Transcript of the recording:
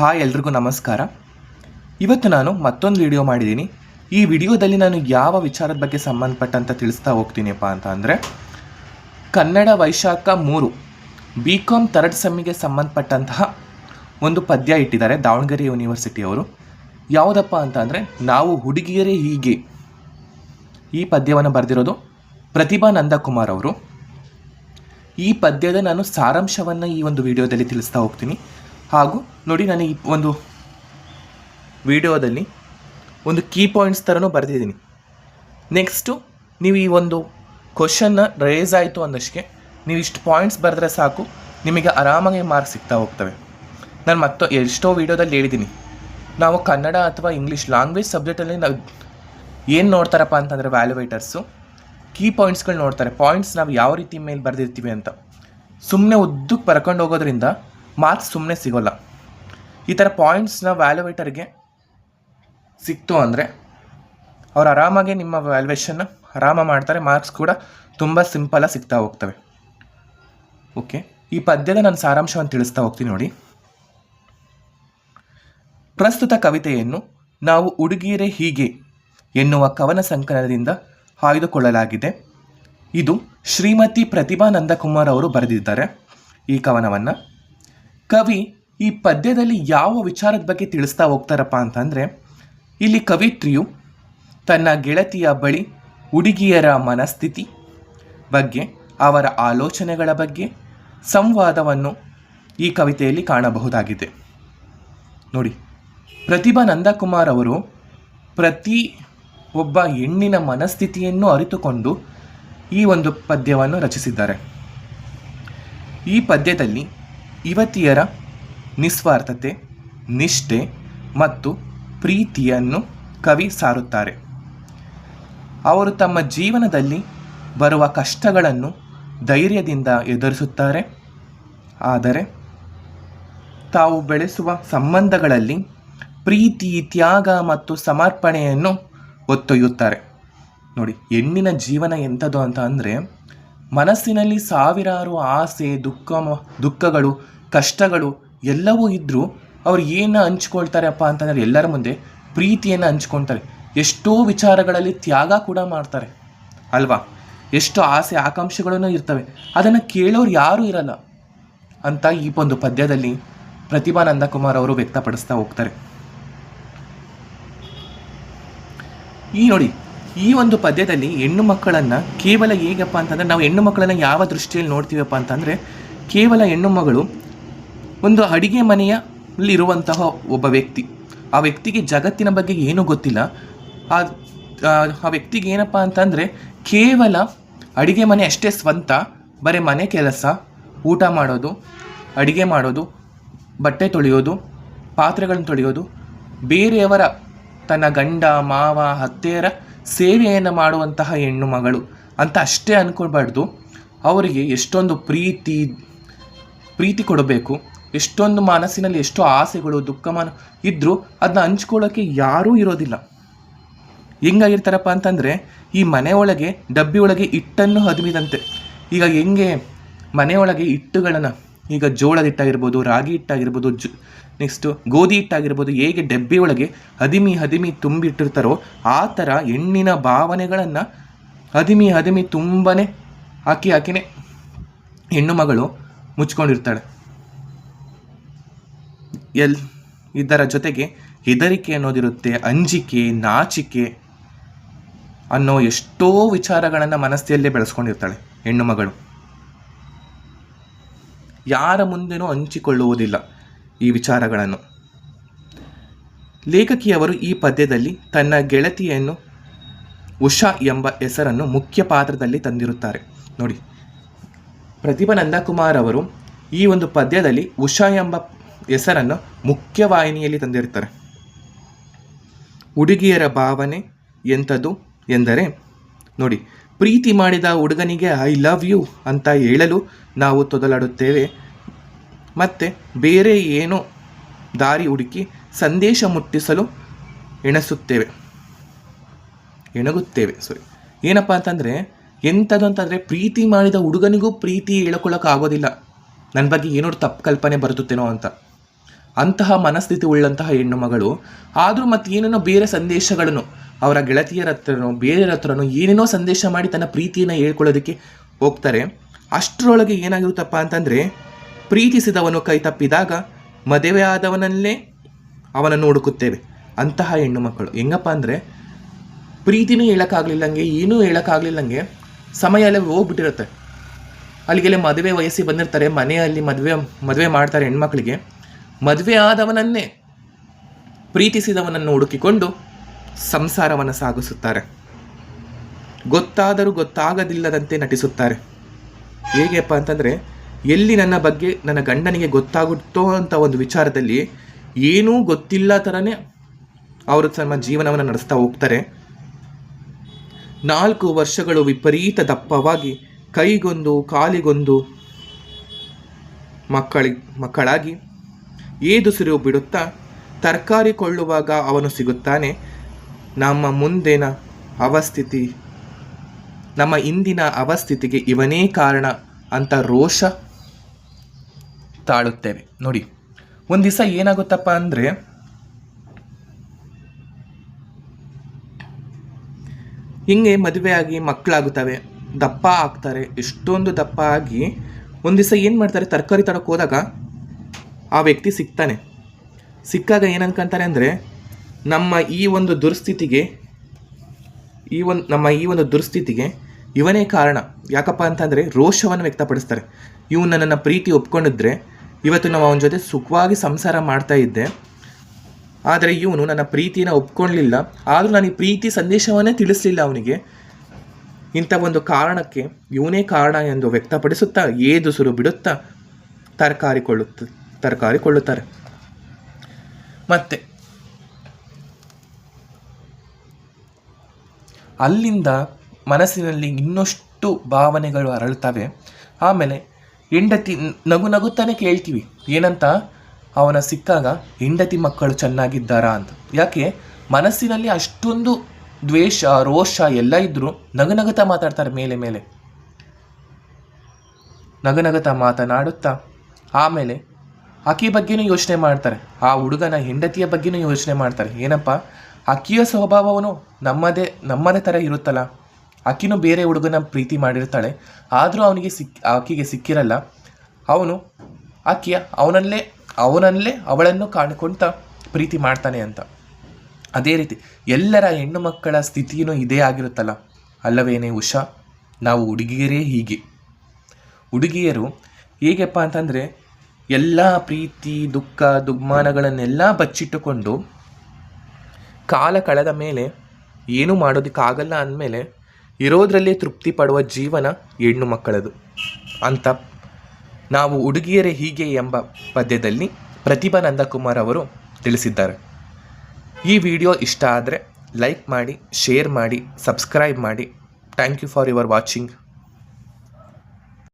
Hi ಎಲ್ರಿಗೂ ನಮಸ್ಕಾರ. ಇವತ್ತು ನಾನು ಮತ್ತೊಂದು ವಿಡಿಯೋ ಮಾಡಿದ್ದೀನಿ. ಈ ವಿಡಿಯೋದಲ್ಲಿ ನಾನು ಯಾವ ವಿಚಾರದ ಬಗ್ಗೆ ಸಂಬಂಧಪಟ್ಟಂತ ತಿಳಿಸ್ತಾ ಹೋಗ್ತೀನಿಪ್ಪ ಅಂತ ಅಂದರೆ, ಕನ್ನಡ ವೈಶಾಖ ಮೂರು ಬಿ ಕಾಮ್ ಥರ್ಡ್ ಸೆಮ್ಮಿಗೆ ಸಂಬಂಧಪಟ್ಟಂತಹ ಒಂದು ಪದ್ಯ ಇಟ್ಟಿದ್ದಾರೆ ದಾವಣಗೆರೆ ಯೂನಿವರ್ಸಿಟಿಯವರು ಯಾವುದಪ್ಪ ಅಂತ ಅಂದರೆ, ನಾವು ಹುಡುಗಿಯರೇ ಹೀಗೆ ಈ ಪದ್ಯವನ್ನು ಬರೆದಿರೋದು ಪ್ರತಿಭಾ ನಂದಕುಮಾರ್ ಅವರು. ಈ ಪದ್ಯದ ನಾನು ಸಾರಾಂಶವನ್ನು ಈ ಒಂದು ವಿಡಿಯೋದಲ್ಲಿ ತಿಳಿಸ್ತಾ ಹೋಗ್ತೀನಿ. ಹಾಗೂ ನೋಡಿ, ನಾನು ಈ ಒಂದು ವಿಡಿಯೋದಲ್ಲಿ ಒಂದು ಕೀ ಪಾಯಿಂಟ್ಸ್ ಥರನೂ ಬರೆದಿದ್ದೀನಿ. ನೆಕ್ಸ್ಟು ನೀವು ಈ ಒಂದು ಕ್ವಶನ್ನ ರೇಸ್ ಆಯಿತು ಅಂದಷ್ಟಕ್ಕೆ ನೀವು ಇಷ್ಟು ಪಾಯಿಂಟ್ಸ್ ಬರೆದ್ರೆ ಸಾಕು, ನಿಮಗೆ ಆರಾಮಾಗಿ ಮಾರ್ಕ್ಸ್ ಸಿಗ್ತಾ ಹೋಗ್ತವೆ. ನಾನು ಮತ್ತೊ ಎಷ್ಟೋ ವಿಡಿಯೋದಲ್ಲಿ ಹೇಳಿದ್ದೀನಿ. ನಾವು ಕನ್ನಡ ಅಥವಾ ಇಂಗ್ಲೀಷ್ ಲ್ಯಾಂಗ್ವೇಜ್ ಸಬ್ಜೆಕ್ಟಲ್ಲಿ ನಾವು ಏನು ನೋಡ್ತಾರಪ್ಪ ಅಂತಂದರೆ ವ್ಯಾಲ್ಯುವೇಟರ್ಸು ಕೀ ಪಾಯಿಂಟ್ಸ್ಗಳು ನೋಡ್ತಾರೆ. ಪಾಯಿಂಟ್ಸ್ ನಾವು ಯಾವ ರೀತಿ ಮೇಲೆ ಬರೆದಿರ್ತೀವಿ ಅಂತ. ಸುಮ್ಮನೆ ಉದ್ದಕ್ಕೆ ಬರ್ಕೊಂಡು ಹೋಗೋದ್ರಿಂದ ಮಾರ್ಕ್ಸ್ ಸುಮ್ಮನೆ ಸಿಗೋಲ್ಲ. ಈ ಥರ ಪಾಯಿಂಟ್ಸ್ನ ವ್ಯಾಲ್ಯುವೇಟರ್ಗೆ ಸಿಕ್ತು ಅಂದರೆ ಅವ್ರು ಆರಾಮಾಗಿ ನಿಮ್ಮ ವ್ಯಾಲ್ಯುವೇಷನ್ನ ಆರಾಮ ಮಾಡ್ತಾರೆ. ಮಾರ್ಕ್ಸ್ ಕೂಡ ತುಂಬ ಸಿಂಪಲಾಗಿ ಸಿಗ್ತಾ ಹೋಗ್ತವೆ. ಓಕೆ ಈ ಪದ್ಯದ ನಾನು ಸಾರಾಂಶವನ್ನು ತಿಳಿಸ್ತಾ ಹೋಗ್ತೀನಿ ನೋಡಿ. ಪ್ರಸ್ತುತ ಕವಿತೆಯನ್ನು ನಾವು ಉಡುಗೀರೆ ಹೀಗೆ ಎನ್ನುವ ಕವನ ಸಂಕಲನದಿಂದ ಆಯ್ದುಕೊಳ್ಳಲಾಗಿದೆ ಇದು ಶ್ರೀಮತಿ ಪ್ರತಿಭಾ ನಂದಕುಮಾರ್ ಅವರು ಬರೆದಿದ್ದಾರೆ ಈ ಕವನವನ್ನು. ಕವಿ ಈ ಪದ್ಯದಲ್ಲಿ ಯಾವ ವಿಚಾರದ ಬಗ್ಗೆ ತಿಳಿಸ್ತಾ ಹೋಗ್ತಾರಪ್ಪ ಅಂತಂದರೆ, ಇಲ್ಲಿ ಕವಿತ್ರಿಯು ತನ್ನ ಗೆಳತಿಯ ಬಳಿ ಹುಡುಗಿಯರ ಮನಸ್ಥಿತಿ ಬಗ್ಗೆ, ಅವರ ಆಲೋಚನೆಗಳ ಬಗ್ಗೆ ಸಂವಾದವನ್ನು ಈ ಕವಿತೆಯಲ್ಲಿ ಕಾಣಬಹುದಾಗಿದೆ. ನೋಡಿ, ಪ್ರತಿಭಾ ನಂದಕುಮಾರ್ ಅವರು ಪ್ರತಿ ಒಬ್ಬ ಹೆಣ್ಣಿನ ಮನಸ್ಥಿತಿಯನ್ನು ಅರಿತುಕೊಂಡು ಈ ಒಂದು ಪದ್ಯವನ್ನು ರಚಿಸಿದ್ದಾರೆ. ಈ ಪದ್ಯದಲ್ಲಿ ಯುವತಿಯರ ನಿಸ್ವಾರ್ಥತೆ, ನಿಷ್ಠೆ ಮತ್ತು ಪ್ರೀತಿಯನ್ನು ಕವಿ ಸಾರುತ್ತಾರೆ. ಅವರು ತಮ್ಮ ಜೀವನದಲ್ಲಿ ಬರುವ ಕಷ್ಟಗಳನ್ನು ಧೈರ್ಯದಿಂದ ಎದುರಿಸುತ್ತಾರೆ. ಆದರೆ, ತಾವು ಬೆಳೆಸುವ ಸಂಬಂಧಗಳಲ್ಲಿ ಪ್ರೀತಿ, ತ್ಯಾಗ ಮತ್ತು ಸಮರ್ಪಣೆಯನ್ನು ಒತ್ತೊಯ್ಯುತ್ತಾರೆ. ನೋಡಿ, ಹೆಣ್ಣಿನ ಜೀವನ ಎಂಥದ್ದು ಅಂತ ಅಂದರೆ, ಮನಸ್ಸಿನಲ್ಲಿ ಸಾವಿರಾರು ಆಸೆ, ದುಃಖ ದುಃಖಗಳು, ಕಷ್ಟಗಳು ಎಲ್ಲವೂ ಇದ್ದರೂ ಅವ್ರು ಏನು ಹಂಚ್ಕೊಳ್ತಾರಪ್ಪ ಅಂತಂದರೆ ಎಲ್ಲರ ಮುಂದೆ ಪ್ರೀತಿಯನ್ನು ಹಂಚ್ಕೊಳ್ತಾರೆ. ಎಷ್ಟೋ ವಿಚಾರಗಳಲ್ಲಿ ತ್ಯಾಗ ಕೂಡ ಮಾಡ್ತಾರೆ. ಅಲ್ವಾ? ಎಷ್ಟು ಆಸೆ ಆಕಾಂಕ್ಷೆಗಳೂ ಇರ್ತವೆ. ಅದನ್ನು ಕೇಳೋರು ಯಾರೂ ಇರಲ್ಲ ಅಂತ ಈ ಒಂದು ಪದ್ಯದಲ್ಲಿ ಪ್ರತಿಭಾ ನಂದಕುಮಾರ್ ಅವರು ವ್ಯಕ್ತಪಡಿಸ್ತಾ ಹೋಗ್ತಾರೆ. ಈ ನೋಡಿ, ಈ ಒಂದು ಪದ್ಯದಲ್ಲಿ ಹೆಣ್ಣು ಮಕ್ಕಳನ್ನು ಕೇವಲ ಹೇಗಪ್ಪ ಅಂತಂದರೆ ನಾವು ಹೆಣ್ಣು ಮಕ್ಕಳನ್ನು ಯಾವ ದೃಷ್ಟಿಯಲ್ಲಿ ನೋಡ್ತೀವಪ್ಪ ಅಂತಂದರೆ ಕೇವಲ ಹೆಣ್ಣು ಮಗಳು ಒಂದು ಅಡಿಗೆ ಮನೆಯಲ್ಲಿರುವಂತಹ ಒಬ್ಬ ವ್ಯಕ್ತಿ. ಆ ವ್ಯಕ್ತಿಗೆ ಜಗತ್ತಿನ ಬಗ್ಗೆ ಏನೂ ಗೊತ್ತಿಲ್ಲ. ಆ ವ್ಯಕ್ತಿಗೆ ಏನಪ್ಪ ಅಂತಂದರೆ ಕೇವಲ ಅಡಿಗೆ ಮನೆ ಅಷ್ಟೇ ಸ್ವಂತ, ಬರೀ ಮನೆ ಕೆಲಸ, ಊಟ ಮಾಡೋದು, ಅಡಿಗೆ ಮಾಡೋದು, ಬಟ್ಟೆ ತೊಳೆಯೋದು, ಪಾತ್ರೆಗಳನ್ನು ತೊಳೆಯೋದು, ಬೇರೆಯವರ ತನ್ನ ಗಂಡ, ಮಾವ ಹತ್ತೆಯರ ಸೇವೆಯನ್ನು ಮಾಡುವಂತಹ ಹೆಣ್ಣು ಮಗಳು ಅಂತ ಅಷ್ಟೇ ಅಂದ್ಕೊಳ್ಬಾರ್ದು ಅವರಿಗೆ ಎಷ್ಟೊಂದು ಪ್ರೀತಿ ಪ್ರೀತಿ ಕೊಡಬೇಕು. ಎಷ್ಟೊಂದು ಮನಸ್ಸಿನಲ್ಲಿ ಎಷ್ಟೋ ಆಸೆಗಳು, ದುಃಖಮಾನ ಇದ್ದರೂ ಅದನ್ನ ಹಂಚ್ಕೊಳ್ಳೋಕ್ಕೆ ಯಾರೂ ಇರೋದಿಲ್ಲ. ಹೆಂಗಾಗಿರ್ತಾರಪ್ಪ ಅಂತಂದರೆ, ಈ ಮನೆಯೊಳಗೆ ಡಬ್ಬಿ ಒಳಗೆ ಹಿಟ್ಟನ್ನು ಹದಿಮಿದಂತೆ. ಈಗ ಹೆಂಗೆ ಮನೆಯೊಳಗೆ ಹಿಟ್ಟುಗಳನ್ನು ಈಗ ಜೋಳದ ಹಿಟ್ಟಾಗಿರ್ಬೋದು, ರಾಗಿ ಹಿಟ್ಟಾಗಿರ್ಬೋದು, ಜು ನೆಕ್ಸ್ಟು ಗೋಧಿ ಹಿಟ್ಟಾಗಿರ್ಬೋದು, ಹೇಗೆ ಡಬ್ಬಿ ಹದಿಮಿ ಹದಿಮಿ ತುಂಬಿಟ್ಟಿರ್ತಾರೋ, ಆ ಥರ ಹೆಣ್ಣಿನ ಭಾವನೆಗಳನ್ನು ಹದಿಮಿ ಹದಿಮಿ ತುಂಬನೇ ಹಾಕಿ ಹಾಕಿನೇ ಹೆಣ್ಣು ಮಗಳು ಮುಚ್ಕೊಂಡಿರ್ತಾಳೆ. ಎಲ್ ಇದರ ಜೊತೆಗೆ ಹೆದರಿಕೆ ಅನ್ನೋದಿರುತ್ತೆ, ಅಂಜಿಕೆ, ನಾಚಿಕೆ ಅನ್ನೋ ಎಷ್ಟೋ ವಿಚಾರಗಳನ್ನು ಮನಸ್ಸಿಯಲ್ಲೇ ಬೆಳೆಸ್ಕೊಂಡಿರ್ತಾಳೆ ಹೆಣ್ಣು ಮಗಳು. ಯಾರ ಮುಂದೆನೂ ಹಂಚಿಕೊಳ್ಳುವುದಿಲ್ಲ ಈ ವಿಚಾರಗಳನ್ನು. ಲೇಖಕಿಯವರು ಈ ಪದ್ಯದಲ್ಲಿ ತನ್ನ ಗೆಳತಿಯನ್ನು ಉಷಾ ಎಂಬ ಹೆಸರನ್ನು ಮುಖ್ಯ ಪಾತ್ರದಲ್ಲಿ ತಂದಿರುತ್ತಾರೆ. ನೋಡಿ ಪ್ರತಿಭಾ ನಂದಕುಮಾರ್ ಅವರು ಈ ಒಂದು ಪದ್ಯದಲ್ಲಿ ಉಷಾ ಎಂಬ ಹೆಸರನ್ನು ಮುಖ್ಯವಾಹಿನಿಯಲ್ಲಿ ತಂದಿರ್ತಾರೆ ಹುಡುಗಿಯರ ಭಾವನೆ ಎಂಥದ್ದು ಎಂದರೆ, ನೋಡಿ, ಪ್ರೀತಿ ಮಾಡಿದ ಹುಡುಗನಿಗೆ ಐ ಲವ್ ಯು ಅಂತ ಹೇಳಲು ನಾವು ತೊದಲಾಡುತ್ತೇವೆ. ಮತ್ತು ಬೇರೆ ಏನೋ ದಾರಿ ಹುಡುಕಿ ಸಂದೇಶ ಮುಟ್ಟಿಸಲು ಎಣಸುತ್ತೇವೆ. ಎಣಗುತ್ತೇವೆ ಸಾರಿ ಏನಪ್ಪ ಅಂತಂದರೆ, ಎಂಥದ್ದು ಅಂತಂದರೆ ಪ್ರೀತಿ ಮಾಡಿದ ಹುಡುಗನಿಗೂ ಪ್ರೀತಿ ಹೇಳ್ಕೊಳ್ಳೋಕ್ಕಾಗೋದಿಲ್ಲ ನನ್ನ ಬಗ್ಗೆ ಏನೋ ತಪ್ಪು ಕಲ್ಪನೆ ಬರುತ್ತೇನೋ ಅಂತ. ಅಂತಹ ಮನಸ್ಥಿತಿ ಉಳ್ಳಂತಹ ಹೆಣ್ಣು ಮಗಳು. ಆದರೂ ಮತ್ತೆ ಏನೇನೋ ಬೇರೆ ಸಂದೇಶಗಳನ್ನು ಅವರ ಗೆಳತಿಯರ ಹತ್ರನೋ ಬೇರೆಯರ ಹತ್ರನೋ ಏನೇನೋ ಸಂದೇಶ ಮಾಡಿ ತನ್ನ ಪ್ರೀತಿಯನ್ನು ಹೇಳ್ಕೊಳ್ಳೋದಕ್ಕೆ ಹೋಗ್ತಾರೆ. ಅಷ್ಟರೊಳಗೆ ಏನಾಗಿರುತ್ತಪ್ಪ ಅಂತಂದರೆ, ಪ್ರೀತಿಸಿದವನು ಕೈ ತಪ್ಪಿದಾಗ ಮದುವೆ ಆದವನಲ್ಲೇ ಅವನನ್ನು ಹುಡುಕುತ್ತೇವೆ. ಅಂತಹ ಹೆಣ್ಣು ಮಕ್ಕಳು. ಹೆಂಗಪ್ಪ ಅಂದರೆ, ಪ್ರೀತಿನೂ ಹೇಳೋಕ್ಕಾಗಲಿಲ್ಲಂಗೆ, ಏನೂ ಹೇಳೋಕ್ಕಾಗಲಿಲ್ಲಂಗೆ ಸಮಯ ಎಲ್ಲ ಹೋಗ್ಬಿಟ್ಟಿರುತ್ತೆ. ಅಲ್ಲಿಗೆಲ್ಲ ಮದುವೆ ವಯಸ್ಸಿಗೆ ಬಂದಿರ್ತಾರೆ, ಮನೆಯಲ್ಲಿ ಮದುವೆ ಮದುವೆ ಮಾಡ್ತಾರೆ ಹೆಣ್ಮಕ್ಳಿಗೆ. ಮದುವೆ ಆದವನನ್ನೇ ಪ್ರೀತಿಸಿದವನನ್ನು ಹುಡುಕಿಕೊಂಡು ಸಂಸಾರವನ್ನು ಸಾಗಿಸುತ್ತಾರೆ. ಗೊತ್ತಾದರೂ ಗೊತ್ತಾಗದಿಲ್ಲದಂತೆ ನಟಿಸುತ್ತಾರೆ. ಹೇಗೆಪ್ಪ ಅಂತಂದರೆ, ಎಲ್ಲಿ ನನ್ನ ಬಗ್ಗೆ ನನ್ನ ಗಂಡನಿಗೆ ಗೊತ್ತಾಗುತ್ತೋ ಅಂತ ಒಂದು ವಿಚಾರದಲ್ಲಿ ಏನೂ ಗೊತ್ತಿಲ್ಲ ಥರನೇ ಅವರು ತಮ್ಮ ಜೀವನವನ್ನು ನಡೆಸ್ತಾ ಹೋಗ್ತಾರೆ. ನಾಲ್ಕು ವರ್ಷಗಳು ವಿಪರೀತ ದಪ್ಪವಾಗಿ ಕೈಗೊಂದು ಕಾಲಿಗೊಂದು ಮಕ್ಕಳಿ ಮಕ್ಕಳಾಗಿ ಏದುಸಿರು ಬಿಡುತ್ತಾ ತರಕಾರಿ ಕೊಳ್ಳುವಾಗ ಅವನು ಸಿಗುತ್ತಾನೆ. ನಮ್ಮ ಮುಂದಿನ ಅವಸ್ಥಿತಿ, ನಮ್ಮ ಇಂದಿನ ಅವಸ್ಥಿತಿಗೆ ಇವನೇ ಕಾರಣ ಅಂತ ರೋಷ ತಾಳುತ್ತೇವೆ. ನೋಡಿ, ಒಂದು ದಿವಸ ಏನಾಗುತ್ತಪ್ಪ ಅಂದರೆ, ಹಿಂಗೆ ಮದುವೆಯಾಗಿ ಮಕ್ಕಳಾಗುತ್ತವೆ, ದಪ್ಪ ಆಗ್ತಾರೆ, ಎಷ್ಟೊಂದು ದಪ್ಪ ಆಗಿ ಒಂದು ದಿವಸ ಏನು ಮಾಡ್ತಾರೆ, ತರಕಾರಿ ತರಕ್ಕೆ ಹೋದಾಗ ಆ ವ್ಯಕ್ತಿ ಸಿಗ್ತಾನೆ. ಸಿಕ್ಕಾಗ ಏನು ಅಂದರೆ, ನಮ್ಮ ಈ ಒಂದು ದುರ್ಸ್ಥಿತಿಗೆ, ಈ ಒಂದು, ನಮ್ಮ ಈ ಒಂದು ದುರ್ಸ್ಥಿತಿಗೆ ಇವನೇ ಕಾರಣ. ಯಾಕಪ್ಪ ಅಂತಂದರೆ, ರೋಷವನ್ನು ವ್ಯಕ್ತಪಡಿಸ್ತಾರೆ. ಇವನು ನನ್ನನ್ನು ಪ್ರೀತಿ ಒಪ್ಕೊಂಡಿದ್ರೆ, ಇವತ್ತು ನಾವು ಅವನ ಜೊತೆ ಸುಖವಾಗಿ ಸಂಸಾರ ಮಾಡ್ತಾ ಇದ್ದೆ. ಆದರೆ ಇವನು ನನ್ನ ಪ್ರೀತಿನ ಒಪ್ಕೊಳ್ಳಲಿಲ್ಲ ಆದರೂ ನಾನು ಈ ಪ್ರೀತಿ ಸಂದೇಶವನ್ನೇ ತಿಳಿಸಲಿಲ್ಲ ಅವನಿಗೆ. ಇಂಥ ಒಂದು ಕಾರಣಕ್ಕೆ ಇವನೇ ಕಾರಣ ಎಂದು ವ್ಯಕ್ತಪಡಿಸುತ್ತಾ, ಏದುಸುರು ಬಿಡುತ್ತಾ ತರಕಾರಿ ಕೊಳ್ಳುತ್ತ ತರಕಾರಿ ಕೊಳ್ಳುತ್ತಾರೆ ಮತ್ತೆ ಅಲ್ಲಿಂದ ಮನಸ್ಸಿನಲ್ಲಿ ಇನ್ನಷ್ಟು ಭಾವನೆಗಳು ಅರಳುತ್ತವೆ. ಆಮೇಲೆ ಹೆಂಡತಿ ನಗು ನಗುತ್ತಾನೆ ಕೇಳ್ತೀವಿ. ಏನಂತ? ಅವನ ಸಿಕ್ಕಾಗ ಹೆಂಡತಿ ಮಕ್ಕಳು ಚೆನ್ನಾಗಿದ್ದಾರಾ ಅಂತ. ಯಾಕೆ? ಮನಸ್ಸಿನಲ್ಲಿ ಅಷ್ಟೊಂದು ದ್ವೇಷ, ರೋಷ ಎಲ್ಲ ಇದ್ದರೂ ನಗುನಗುತ್ತಾ ಮಾತಾಡ್ತಾರೆ ಮೇಲೆ ಮೇಲೆ. ನಗನಗತ ಮಾತನಾಡುತ್ತಾ ಆಮೇಲೆ ಆಕೆಯ ಬಗ್ಗೆನೂ ಯೋಚನೆ ಮಾಡ್ತಾರೆ. ಆ ಹುಡುಗನ ಹೆಂಡತಿಯ ಬಗ್ಗೆನೂ ಯೋಚನೆ ಮಾಡ್ತಾರೆ. ಏನಪ್ಪ? ಆಕೆಯ ಸ್ವಭಾವವನು ನಮ್ಮದೇ ನಮ್ಮದೇ ಥರ ಇರುತ್ತಲ್ಲ. ಆಕಿನೂ ಬೇರೆ ಹುಡುಗನ ಪ್ರೀತಿ ಮಾಡಿರ್ತಾಳೆ. ಆದರೂ ಅವನಿಗೆ ಸಿಕ್, ಆಕೆಗೆ ಸಿಕ್ಕಿರಲ್ಲ. ಅವನು, ಆಕೆಯ ಅವನಲ್ಲೇ ಅವನಲ್ಲೇ ಅವಳನ್ನು ಕಾಣ್ಕೊಳ್ತಾ ಪ್ರೀತಿ ಮಾಡ್ತಾನೆ ಅಂತ. ಅದೇ ರೀತಿ ಎಲ್ಲರ ಹೆಣ್ಣು ಮಕ್ಕಳ ಸ್ಥಿತಿಯೂ ಇದೇ ಆಗಿರುತ್ತಲ್ಲ. ಅಲ್ಲವೇನೇ ಉಷಾ, ನಾವು ಹುಡುಗಿಯರೇ ಹೀಗೆ. ಹುಡುಗಿಯರು ಹೇಗೆಪ್ಪ ಅಂತಂದರೆ ಎಲ್ಲ ಪ್ರೀತಿ, ದುಃಖ ದುಗ್ಮಾನಗಳನ್ನೆಲ್ಲ ಬಚ್ಚಿಟ್ಟುಕೊಂಡು ಕಾಲ ಕಳೆದ ಮೇಲೆ ಏನೂ ಮಾಡೋದಕ್ಕಾಗಲ್ಲ ಅಂದಮೇಲೆ ಇರೋದರಲ್ಲೇ ತೃಪ್ತಿ ಪಡುವ ಜೀವನ ಹೆಣ್ಣು ಮಕ್ಕಳದು. ಅಂತ ನಾವು ಹುಡುಗಿಯರೇ ಹೀಗೆ ಎಂಬ ಪದ್ಯದಲ್ಲಿ ಪ್ರತಿಭಾ ನಂದಕುಮಾರ್ ಅವರು ತಿಳಿಸಿದ್ದಾರೆ. ಈ ವಿಡಿಯೋ ಇಷ್ಟ ಆದರೆ ಲೈಕ್ ಮಾಡಿ, ಶೇರ್ ಮಾಡಿ, ಸಬ್ಸ್ಕ್ರೈಬ್ ಮಾಡಿ. Thank you for your watching.